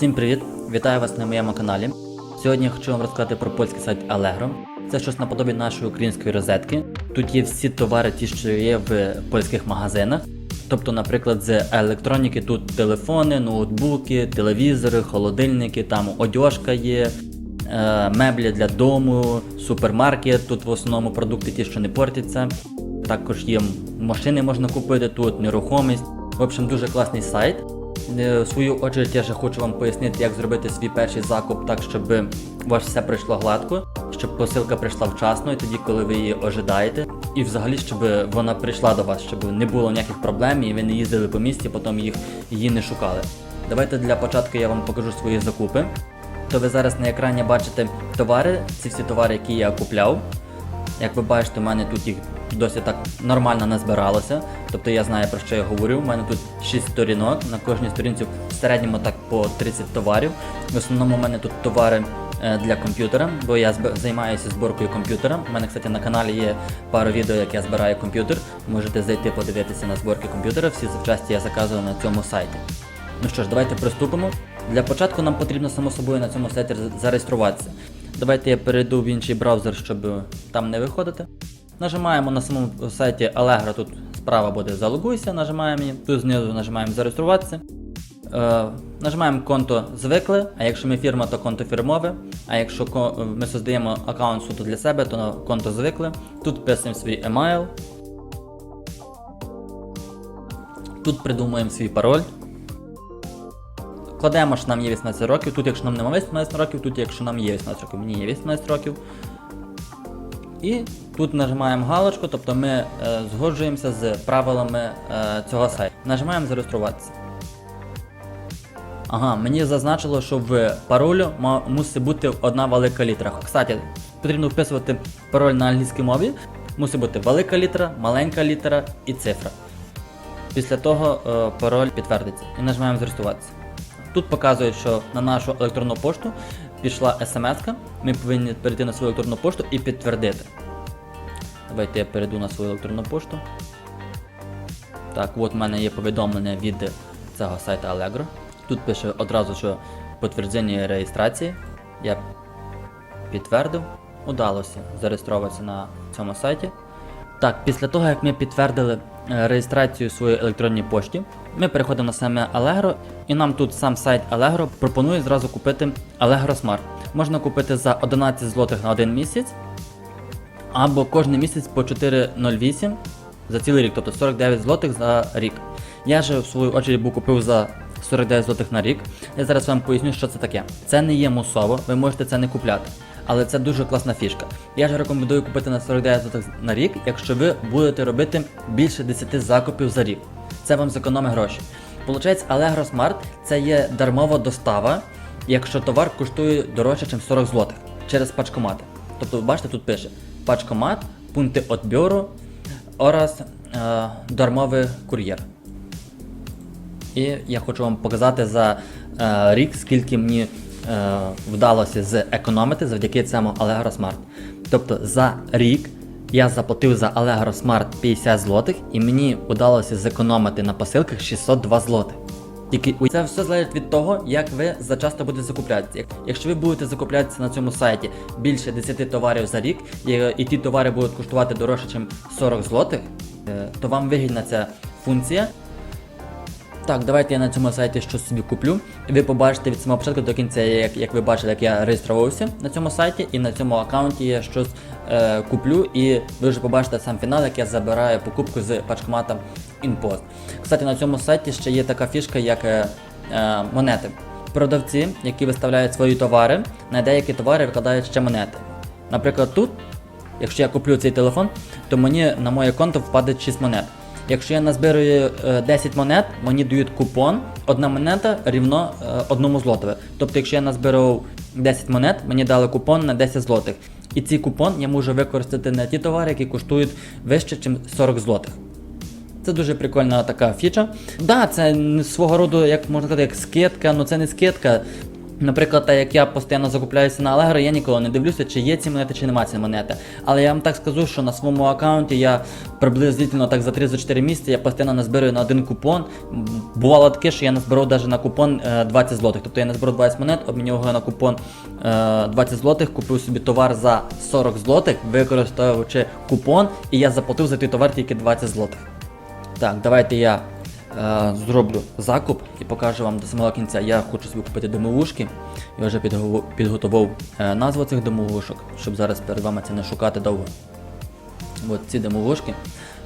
Всім привіт! Вітаю вас на моєму каналі. Сьогодні я хочу вам розказати про польський сайт Allegro. Це щось наподобі нашої української розетки. Тут є всі товари, ті, що є в польських магазинах. Тобто, наприклад, з електроніки тут телефони, ноутбуки, телевізори, холодильники, там одяжка є, е, меблі для дому, супермаркет. Тут в основному продукти ті, що не портяться. Також є машини можна купити тут, нерухомість. В общем, дуже класний сайт. Е, свою очередь я ще хочу вам пояснити, як зробити свій перший закуп так, щоб у вас все пройшло гладко, щоб посилка прийшла вчасно і тоді, коли ви її ожидаєте. І взагалі, щоб вона прийшла до вас, щоб не було ніяких проблем і ви не їздили по місті, потім їх її не шукали. Давайте для початку я вам покажу свої закупи. То ви зараз на екрані бачите товари, ці всі товари, які я купляв. Як ви бачите, у мене тут їх досить так нормально назбиралося. Тобто я знаю про що я говорю. У мене тут 6 сторінок, на кожній сторінці в середньому так по 30 товарів. В основному у мене тут товари е, для комп'ютера, бо я займаюся зборкою комп'ютера. У мене, кстати, на каналі є пару відео, як я збираю комп'ютер. Можете зайти подивитися на зборки комп'ютера. Всі запчасті я заказую на цьому сайті. Ну що ж, давайте приступимо. Для початку нам потрібно само собою на цьому сайті зареєструватися. Давайте я перейду в інший браузер, щоб там не виходити. Нажимаємо на самому сайті Allegro, тут справа буде залогуйся, нажимаємо її, тут знизу нажимаємо зареєструватися. Е, нажимаємо конто звикли, а якщо ми фірма, то конто фірмове. А якщо ми создаємо аккаунт суто для себе, то конто звикли. Тут вписуємо свій емайл. Тут придумуємо свій пароль. Кладемо, що нам є 18 років. Тут, якщо нам немає 18 років, тут, якщо нам є 18 років, мені є 18 років. І тут нажимаємо галочку, тобто ми е, згоджуємося з правилами е, цього сайту. Нажимаємо зареєструватися. Ага, мені зазначило, що в паролю мусить бути одна велика літера. Кстати, потрібно вписувати пароль на англійській мові. Мусить бути велика літера, маленька літера і цифра. Після того е, пароль підтвердиться і нажимаємо зареєструватися. Тут показує, що на нашу електронну пошту пішла смс. Ми повинні перейти на свою електронну пошту і підтвердити. Давайте я перейду на свою електронну пошту. Так, от в мене є повідомлення від цього сайту Allegro. Тут пише одразу, що підтвердження реєстрації. Я підтвердив, удалося зареєструватися на цьому сайті. Так, після того, як ми підтвердили е, реєстрацію своєї електронній пошті, ми переходимо на саме Allegro, і нам тут сам сайт Allegro пропонує зразу купити Allegro Smart. Можна купити за 11 злотих на один місяць, або кожен місяць по 4,08 за цілий рік, тобто 49 злотих за рік. Я же в свою очередь купив за 49 злотих на рік. Я зараз вам поясню, що це таке. Це не є мусово, ви можете це не купляти. Але це дуже класна фішка. Я ж рекомендую купити на 49 злотих на рік, якщо ви будете робити більше 10 закупів за рік. Це вам зекономить гроші. Получається, Allegro Smart це є дармова достава, якщо товар коштує дорожче, ніж 40 злотих через пачкомати. Тобто, бачите, тут пише пачкомат, пункти відбору, oraz е, дармовий кур'єр. І я хочу вам показати за е, рік, скільки мені е, вдалося зекономити завдяки цьому Allegro Smart. Тобто за рік я заплатив за Allegro Smart 50 злотих і мені вдалося зекономити на посилках 602 злотих. Тільки це все залежить від того, як ви зачасто будете закуплятися. Якщо ви будете закуплятися на цьому сайті більше 10 товарів за рік, і, і ті товари будуть коштувати дорожче, ніж 40 злотих, е, то вам вигідна ця функція. Так, давайте я на цьому сайті щось собі куплю. Ви побачите від самого початку до кінця, як, як ви бачили, як я реєструвався на цьому сайті, і на цьому аккаунті я щось е, куплю, і ви вже побачите сам фінал, як я забираю покупку з пачкомата InPost. Кстати, на цьому сайті ще є така фішка, як е, е, монети. Продавці, які виставляють свої товари, на деякі товари викладають ще монети. Наприклад, тут, якщо я куплю цей телефон, то мені на моє конто впаде 6 монет. Якщо я назбираю е, 10 монет, мені дають купон, одна монета рівно е, одному злотове. Тобто, якщо я назбирав 10 монет, мені дали купон на 10 злотих. І цей купон я можу використати на ті товари, які коштують вище, ніж 40 злотих. Це дуже прикольна така фіча. Да, це свого роду, як можна сказати, як скидка, але це не скидка. Наприклад, так як я постійно закупляюся на Allegro, я ніколи не дивлюся, чи є ці монети, чи нема ці монети. Але я вам так скажу, що на своєму аккаунті я приблизительно так за 3-4 місяці я постійно назбираю на один купон. Бувало таке, що я назбирав навіть на купон е, 20 злотих. Тобто я назбирав 20 монет, обміняв його на купон е, 20 злотих, купив собі товар за 40 злотих, використовуючи купон, і я заплатив за той товар тільки 20 злотих. Так, давайте я е, зроблю закуп і покажу вам до самого кінця. Я хочу собі купити домовушки. Я вже підготував е, назву цих домовушок, щоб зараз перед вами це не шукати довго. От ці домовушки.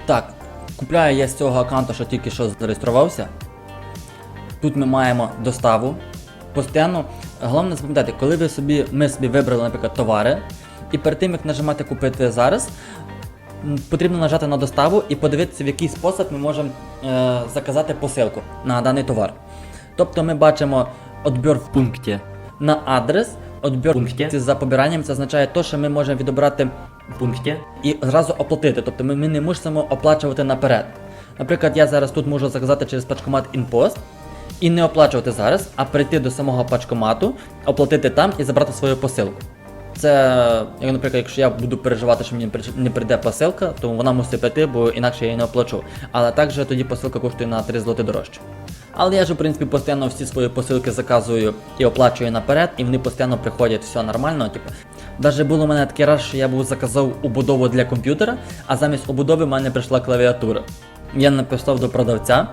Так, купляю я з цього аккаунту, що тільки що зареєструвався. Тут ми маємо доставу. Постійно, головне запам'ятати, коли ви собі, ми собі вибрали, наприклад, товари, і перед тим, як нажимати купити зараз, потрібно нажати на доставу і подивитися, в який спосіб ми можемо е, заказати посилку на даний товар. Тобто ми бачимо відбір в пункті на адрес, відбір в пункті за побиранням. Це означає те, що ми можемо відобрати в пункті і зразу оплатити. Тобто ми, ми не мусимо оплачувати наперед. Наприклад, я зараз тут можу заказати через пачкомат InPost і не оплачувати зараз, а прийти до самого пачкомату, оплатити там і забрати свою посилку. Це, як, наприклад, якщо я буду переживати, що мені не прийде посилка, то вона мусить прийти, бо інакше я її не оплачу. Але також тоді посилка коштує на 3 злоти дорожче. Але я ж, в принципі, постійно всі свої посилки заказую і оплачую наперед, і вони постійно приходять, все нормально. Типу. Даже було у мене такий раз, що я був заказав убудову для комп'ютера, а замість убудови в мене прийшла клавіатура. Я написав до продавця,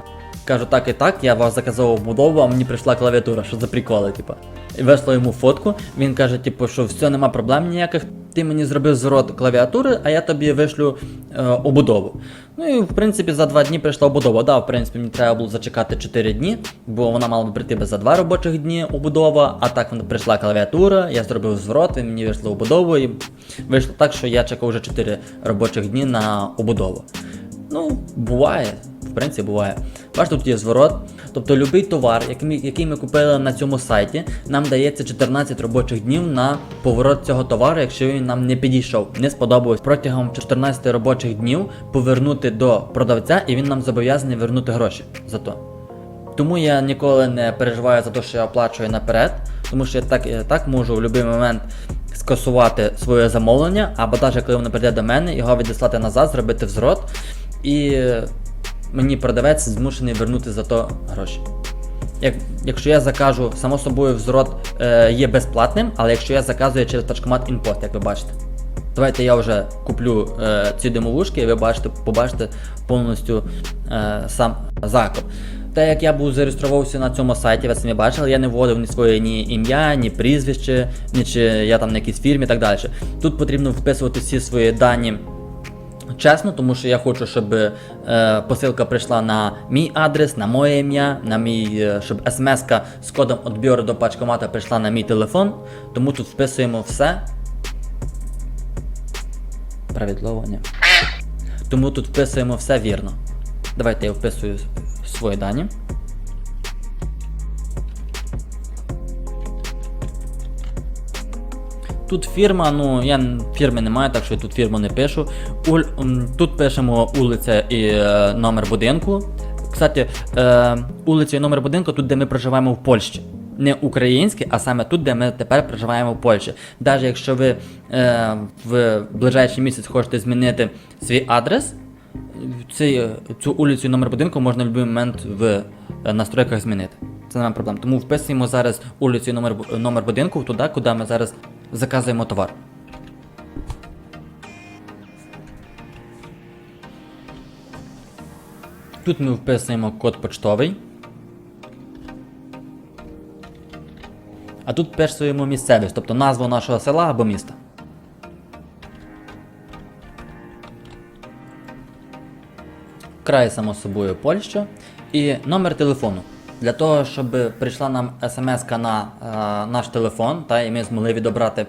Кажу, так і так, я вас заказав будову, а мені прийшла клавіатура, що за приколи, типу. І весло йому фотку. Він каже, типу, що все, нема проблем ніяких. Ти мені зробив зворот клавіатури, а я тобі вишлю е, обудову. Ну і в принципі за два дні прийшла обудова. Да, в принципі, мені треба було зачекати 4 дні, бо вона мала б прийти за два робочих дні обудова, а так вона прийшла клавіатура, я зробив зворот, він мені вийшло обудову, і вийшло так, що я чекав вже 4 робочих дні на обудову. Ну, буває, в принципі, буває. Бачите, тут є зворот. Тобто будь-який товар, який ми, який ми купили на цьому сайті, нам дається 14 робочих днів на поворот цього товару, якщо він нам не підійшов, не сподобалось. Протягом 14 робочих днів повернути до продавця, і він нам зобов'язаний вернути гроші за то. Тому я ніколи не переживаю за те, що я оплачую наперед, тому що я так, я так можу в будь-який момент скасувати своє замовлення, або навіть коли воно прийде до мене, його відіслати назад, зробити взрот, і мені продавець змушений вернути за то гроші. Як, якщо я закажу, само собою взрот е, є безплатним, але якщо я заказую через пачкомат InPost, як ви бачите. Давайте я вже куплю е, ці димовушки, і ви бачите, побачите повністю е, сам закуп. Та як я був зареєструвався на цьому сайті, ви самі бачили, я не вводив ні своє ні ім'я, ні прізвище, ні чи я там на якійсь фірмі і так далі. Тут потрібно вписувати всі свої дані чесно, тому що я хочу, щоб е, посилка прийшла на мій адрес, на моє ім'я, на мій, е, щоб смс-ка з кодом відбіру до пачкомата прийшла на мій телефон. Тому тут вписуємо все. Правідловання. Тому тут вписуємо все вірно. Давайте я вписую свої дані. Тут фірма, ну я фірми не маю, так що я тут фірму не пишу. Уль, тут пишемо вулиця і е, номер будинку. Кстати, е, вулиця і номер будинку тут, де ми проживаємо в Польщі. Не українське, а саме тут, де ми тепер проживаємо в Польщі. Навіть якщо ви е, в ближайший місяць хочете змінити свій адрес, цей, цю вулицю і номер будинку можна в будь-який момент в е, настройках змінити. Це немає проблем. Тому вписуємо зараз вулицю і номер, номер будинку туди, куди ми зараз заказуємо товар. Тут ми вписуємо код почтовий. А тут вписуємо місцевість, тобто назву нашого села або міста. Край, само собою, Польща і номер телефону. Для того, щоб прийшла нам смс на е, наш телефон, та, і ми змогли відобрати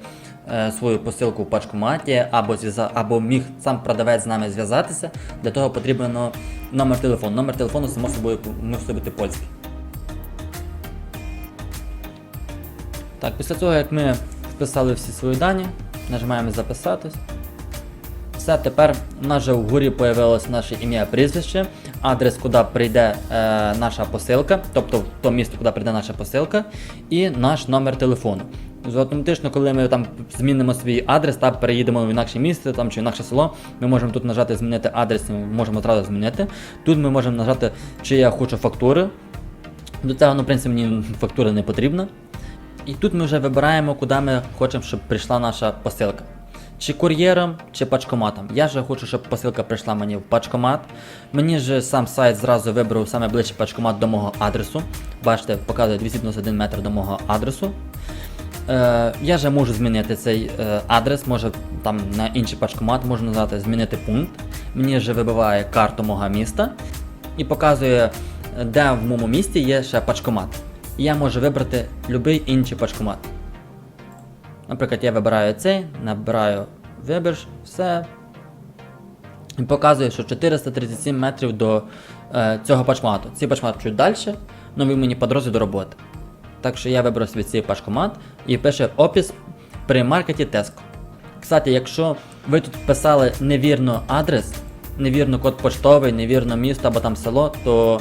е, свою посилку в пачкоматі, або, або міг сам продавець з нами зв'язатися, для того потрібно номер телефону. Номер телефону, само собою, мусить бути польський. Так, після того, як ми вписали всі свої дані, нажимаємо записатись. Все, тепер у нас вже вгорі появилось наше ім'я прізвище. Адрес, куди прийде е, наша посилка, тобто в то місто, куди прийде наша посилка, і наш номер телефону. Автоматично, коли ми там змінимо свій адрес та переїдемо в інакше місце там, чи в інакше село, ми можемо тут нажати змінити адрес, ми можемо одразу змінити. Тут ми можемо нажати, чи я хочу фактури. До цього, ну, в принципі, мені фактура не потрібна. І тут ми вже вибираємо, куди ми хочемо, щоб прийшла наша посилка. Чи кур'єром, чи пачкоматом. Я же хочу, щоб посилка прийшла мені в пачкомат. Мені ж сам сайт зразу вибрав саме ближчий пачкомат до мого адресу. Бачите, показує 291 метр до мого адресу. Е, я же можу змінити цей е, адрес, може там на інший пачкомат, можу назвати змінити пункт. Мені же вибиває карту мого міста і показує, де в моєму місті є ще пачкомат. І я можу вибрати будь-який інший пачкомат. Наприклад, я вибираю цей, набираю вибір, все. І показує, що 437 метрів до е, цього пачкомату. Цей пачкомат чуть далі, але він мені по до роботи. Так що я вибрав собі цей пачкомат і пише опис при маркеті Tesco. Кстати, якщо ви тут вписали невірно адрес, невірно код поштовий, невірно місто або там село, то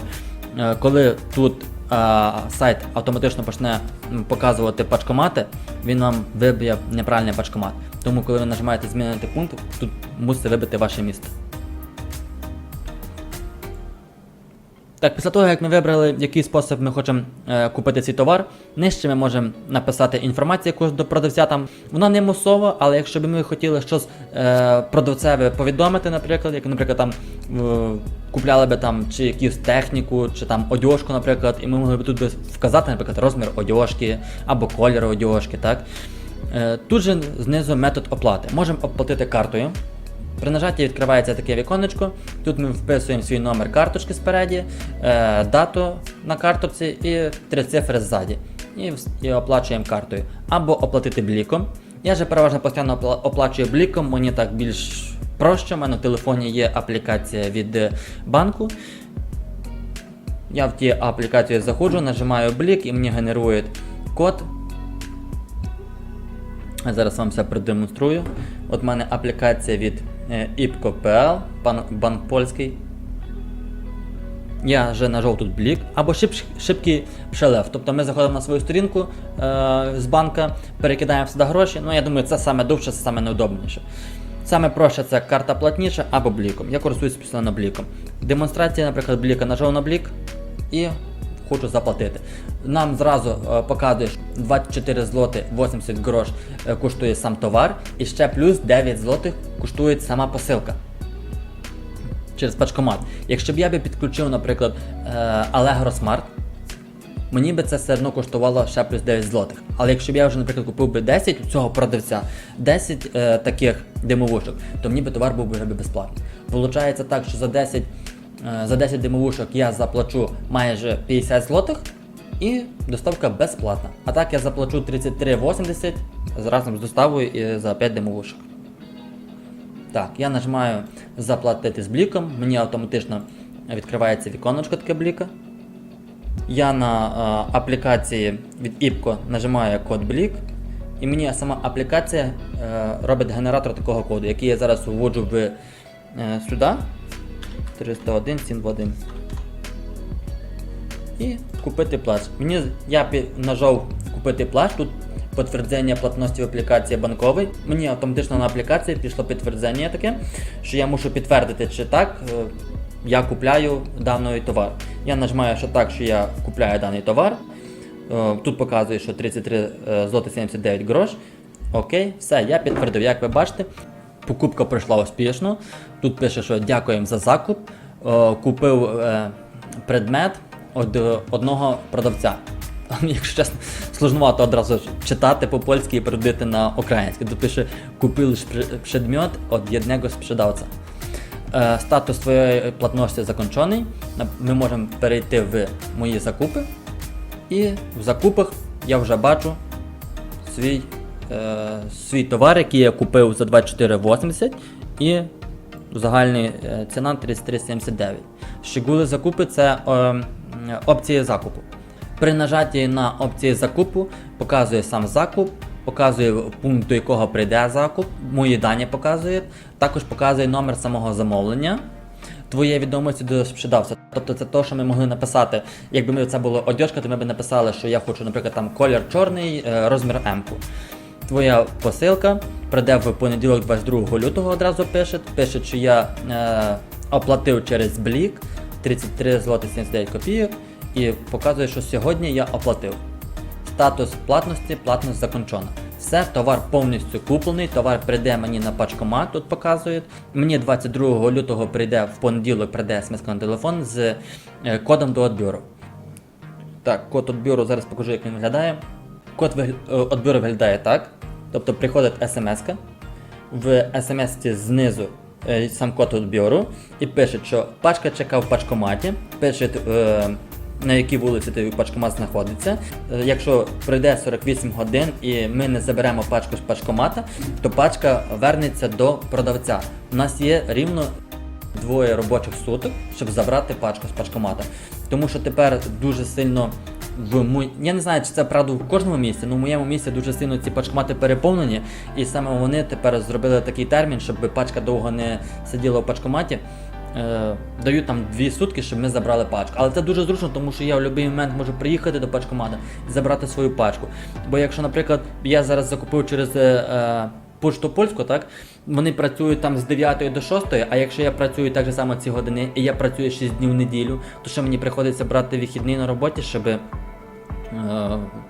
е, коли тут е, сайт автоматично почне показувати пачкомати, він вам виб'є неправильний пачкомат. Тому коли ви нажимаєте змінити пункт, тут мусите вибити ваше місто. Так, після того, як ми вибрали, який спосіб ми хочемо е, купити цей товар, нижче ми можемо написати інформацію якусь до продавця. Там вона не мусова, але якщо б ми хотіли щось е, продавцеві повідомити, наприклад, як, наприклад, там е, купляли би там чи якусь техніку, чи там одяжку, наприклад, і ми могли б тут би вказати, наприклад, розмір одяжки або колір одяжки, так? Е, тут же знизу метод оплати. Можемо оплатити картою. При нажатті відкривається таке віконечко. Тут ми вписуємо свій номер карточки спереді, е, дату на карточці і три цифри ззаді. І, і оплачуємо картою. Або оплатити бліком. Я же переважно постійно опла- оплачую бліком, мені так більш проще. У мене в телефоні є аплікація від е, банку. Я в ті аплікацію заходжу, нажимаю блік і мені генерує код зараз вам все продемонструю. От в мене аплікація від е, IPCO.pl, банк польський. Я вже нажав тут блік, або шибкий пшелев. Тобто ми заходимо на свою сторінку е, з банка, перекидаємо сюди гроші. Ну я думаю, це саме довше, це саме неудобніше. Саме проще це карта платніша або бліком. Я користуюсь постійно бліком. Демонстрація, наприклад, бліка нажав на блік і хочу заплатити. Нам зразу е, показує, що 24 злоти 80 грош е, коштує сам товар, і ще плюс 9 злотих коштує сама посилка через пачкомат. Якщо б я би підключив, наприклад, е, Allegro Smart, мені би це все одно коштувало ще плюс 9 злотих. Але якщо б я вже, наприклад, купив би 10 у цього продавця, 10 е, таких димовушок, то мені би товар був би вже безплатний. Получається так, що за 10, е, за 10 димовушок я заплачу майже 50 злотих і доставка безплатна. А так я заплачу 33,80 разом з доставкою і за 5 димовушок. Так, я нажимаю заплатити з бліком, мені автоматично відкривається віконечко таке бліка. Я на е, аплікації від IPCO нажимаю код блік, і мені сама аплікація е, робить генератор такого коду, який я зараз вводжу в, е, сюди. 301 721. І купити плащ. Мені я нажав купити плащ, тут підтвердження платності в аплікації банковий. Мені автоматично на аплікації пішло підтвердження таке, що я мушу підтвердити, чи так я купляю даний товар. Я нажимаю, що так, що я купляю даний товар. Е, Тут показує, що 33 е, злоти 79 грош. Окей, все, я підтвердив. Як ви бачите, покупка пройшла успішно. Тут пише, що дякуємо за закуп. Е, Купив предмет від одного продавця. Якщо чесно, сложновато одразу читати по-польськи і переводити на українське. Тут пише купив предмет від одного спrzedавця. Е, Статус твоєї платності закончений. Ми можемо перейти в мої закупи. І в закупах я вже бачу свій, е, свій товар, який я купив за 24,80 і загальна е, ціна 33,79. Щегули закупи це е, опції закупу. При нажатті на опції закупу показує сам закуп, показує пункт, до якого прийде закуп, мої дані показує, також показує номер самого замовлення. Твоє відомості до співдався. Тобто це те, що ми могли написати. Якби ми це було одяжка, то ми б написали, що я хочу, наприклад, там колір чорний, е, розмір М. Твоя посилка прийде в понеділок 22 лютого одразу пише. Пише, що я е, оплатив через Блік 33 злоти 79 копійок і показує, що сьогодні я оплатив. Статус платності, платність закончена. Все, товар повністю куплений, товар прийде мені на пачкомат, тут показують. Мені 22 лютого прийде в понеділок прийде смс на телефон з е, кодом до відбору. Так, код відбору зараз покажу, як він виглядає. Код відбору виглядає так. Тобто приходить смс-ка. В смс знизу е, сам код відбору і пише, що пачка чека в пачкоматі. Пише, е, на якій вулиці той пачкомат знаходиться. Е, Якщо пройде 48 годин і ми не заберемо пачку з пачкомата, то пачка вернеться до продавця. У нас є рівно двоє робочих суток, щоб забрати пачку з пачкомата. Тому що тепер дуже сильно в мо... я не знаю, чи це правда в кожному місці, але в моєму місці дуже сильно ці пачкомати переповнені, і саме вони тепер зробили такий термін, щоб пачка довго не сиділа в пачкоматі. Е, дають там дві сутки, щоб ми забрали пачку. Але це дуже зручно, тому що я в будь-який момент можу приїхати до пачкомата і забрати свою пачку. Бо якщо, наприклад, я зараз закупив через. Е, е, Пошту польську, так вони працюють там з 9 до 6, а якщо я працюю так же само ці години, і я працюю 6 днів в неділю, то що мені приходиться брати вихідний на роботі, щоб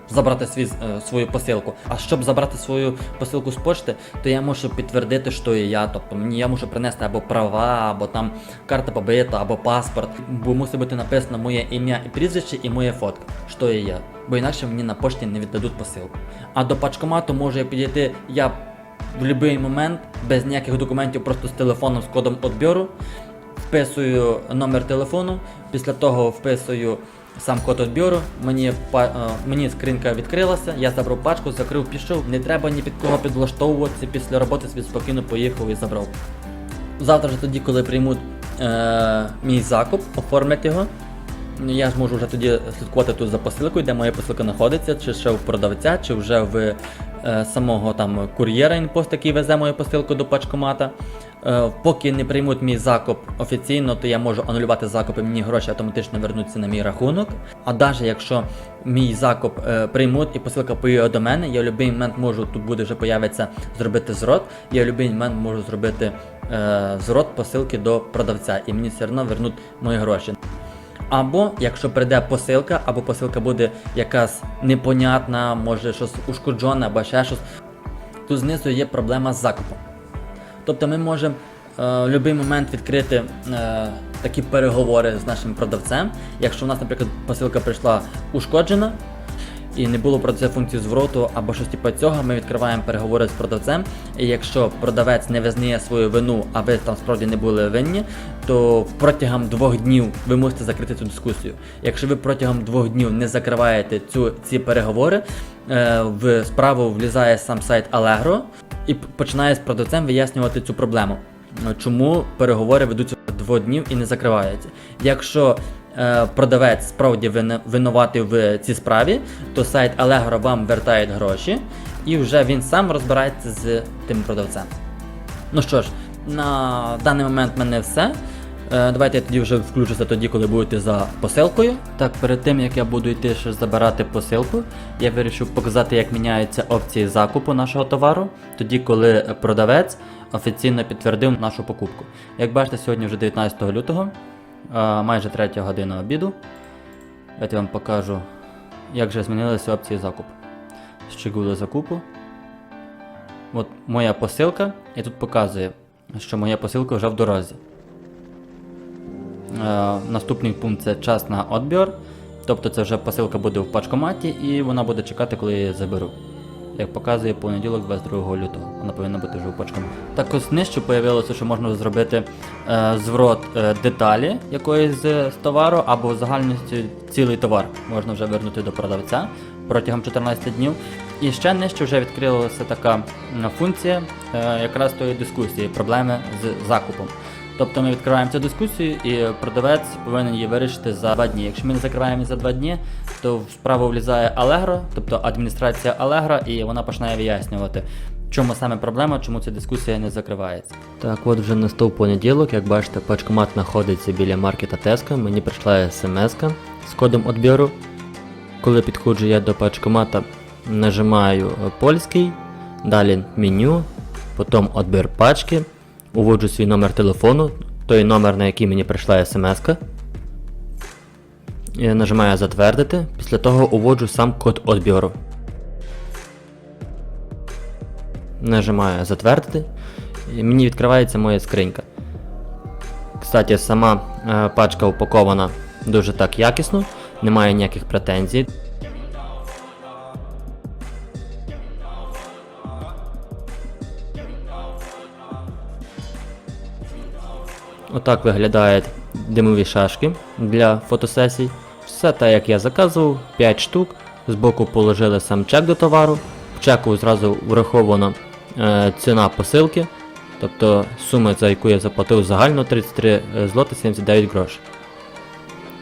забрати свій, е, свою посилку. А щоб забрати свою посилку з почти, то я мушу підтвердити, що я я. Тобто мені я мушу принести або права, або там карта побита, або паспорт. Бо мусить бути написано моє ім'я і прізвище і моя фотка, що я я. Бо інакше мені на пошті не віддадуть посилку. А до пачкомату можу я підійти я в будь-який момент без ніяких документів, просто з телефоном з кодом відбору. Вписую номер телефону, після того вписую сам код відбору, мені, е, мені скринка відкрилася, я забрав пачку, закрив, пішов, не треба ні під кого підлаштовуватися, після роботи собі спокійно поїхав і забрав. Завтра ж тоді, коли приймуть е, мій закуп, оформлять його. Я зможу вже тоді слідкувати тут за посилкою, де моя посилка знаходиться, чи ще в продавця, чи вже в самого там кур'єра інпост, який везе мою посилку до пачкомата. Е, поки не приймуть мій закуп офіційно, то я можу анулювати закуп і мені гроші автоматично вернуться на мій рахунок. А навіть якщо мій закуп е, приймуть і посилка поїде до мене, я в будь-який момент можу, тут буде вже появиться зробити зрот, я в будь-який момент можу зробити е, зрот посилки до продавця, і мені все одно вернуть мої гроші. Або якщо прийде посилка, або посилка буде якась непонятна, може щось ушкоджене, або ще щось, то знизу є проблема з закупом. Тобто ми можемо е, в будь-який момент відкрити е, такі переговори з нашим продавцем. Якщо у нас, наприклад, посилка прийшла ушкоджена і не було продавця функції звороту або щось типу цього, ми відкриваємо переговори з продавцем. І якщо продавець не визнає свою вину, а ви там справді не були винні, то протягом двох днів ви можете закрити цю дискусію. Якщо ви протягом двох днів не закриваєте цю, ці переговори, е, в справу влізає сам сайт Allegro і починає з продавцем вияснювати цю проблему. Чому переговори ведуться двох днів і не закриваються? Якщо продавець справді вин- винуватий в цій справі, то сайт Allegro вам вертає гроші, і вже він сам розбирається з тим продавцем. Ну що ж, на даний момент в мене все. Е, Давайте я тоді вже включуся тоді, коли будете за посилкою. Так, перед тим як я буду йти ще забирати посилку, я вирішив показати, як міняються опції закупу нашого товару, тоді, коли продавець офіційно підтвердив нашу покупку. Як бачите, сьогодні вже 19 лютого, е, майже 3 година обіду. Я вам покажу, як же змінилися опції закупу. Щегули закупу. От моя посилка, і тут показує, що моя посилка вже в дорозі. Е, наступний пункт це час на відбір. Тобто це вже посилка буде в пачкоматі і вона буде чекати, коли я її заберу. Як показує понеділок 22 лютого. Вона повинна бути вже в пачкоматі. Також нижче появилося, що можна зробити е, зворот е, деталі якоїсь з товару або в загальності цілий товар можна вже вернути до продавця протягом 14 днів. І ще нижче вже відкрилася така функція е, якраз тої дискусії, проблеми з закупом. Тобто ми відкриваємо цю дискусію і продавець повинен її вирішити за два дні. Якщо ми не закриваємо за два дні, то в справу влізає Allegro, тобто адміністрація Allegro, і вона починає вияснювати, чому саме проблема, чому ця дискусія не закривається? Так, от вже настав понеділок, як бачите, пачкомат знаходиться біля маркета Теска. Мені прийшла смс з кодом відбіру. Коли підходжу я до пачкомата, нажимаю польський, далі меню, потім відбір пачки, уводжу свій номер телефону, той номер, на який мені прийшла смс. Нажимаю затвердити, після того уводжу сам код відбіру. Нажимаю затвердити, і мені відкривається моя скринька. Кстати, сама е, пачка упакована дуже так якісно, немає ніяких претензій. Отак виглядають димові шашки для фотосесій. Все так, як я заказував, 5 штук. Збоку положили сам чек до товару. В чеку зразу врахована е, ціна посилки. Тобто сума, за яку я заплатив загально 33 злоти 79 грошей.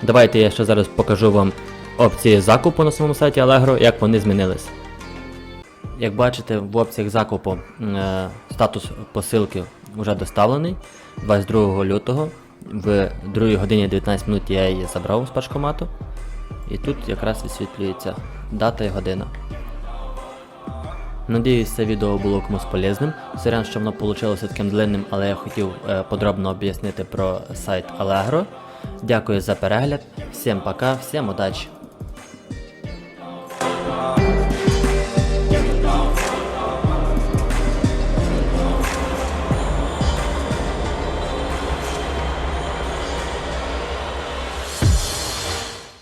Давайте я ще зараз покажу вам опції закупу на своєму сайті Allegro, як вони змінилися. Як бачите, в опціях закупу е, статус посилки вже доставлений 22 лютого. В 2 годині 19 минут я її забрав з пачкомату. І тут якраз висвітлюється дата і година. Надіюсь, це відео було комусь полезним. Сорян, що воно вийшло таким длинним, але я хотів е, подробно об'яснити про сайт Allegro. Дякую за перегляд. Всім пока, всім удачі!